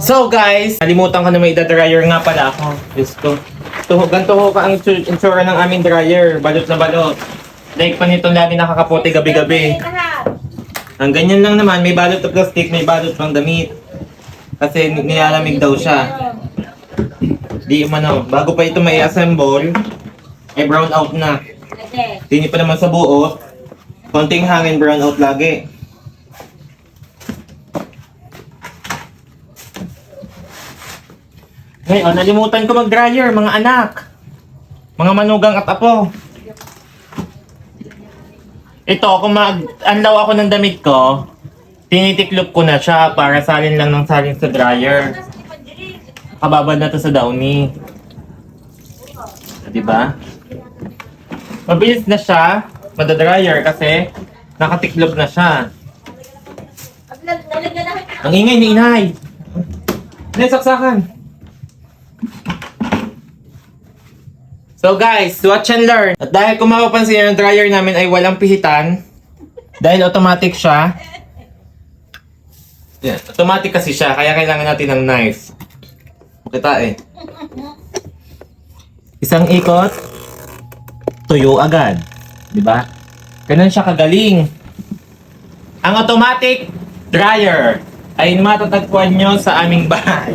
So guys, nalimutan ko na may dryer nga pala ako. Diyos ko. Tuho, ganito ho ka ang itsura ng aming dryer. Balot na balot. Like pa nito lagi nakakapote gabi-gabi. Ang ganyan lang naman, may balot na plastic, may balot pang damit. Kasi ni- nilalamig daw siya. Di umano, bago pa ito may assemble, ay brown out na. Hindi pa naman sa buo. Konting hangin brown out lagi. Ngayon, nalimutan ko mag-dryer, mga anak. Mga manugang at apo. Ito, kung mag-anlaw ako ng damit ko, tinitiklop ko na siya para salin lang ng salin sa dryer. Kababad na to sa downy. Diba? Mabilis na siya, madadryer kasi nakatiklop na siya. Ang ingay ni inay. Hindi, saksakan. So guys, watch and learn. At dahil kung mapapansin yung dryer namin ay walang pihitan, dahil automatic siya, yan, automatic kasi siya, kaya kailangan natin ng knife. Kita eh. Isang ikot, tuyo agad. Di ba? Ganun siya kagaling. Ang automatic dryer ay matatagpuan nyo sa aming bahay.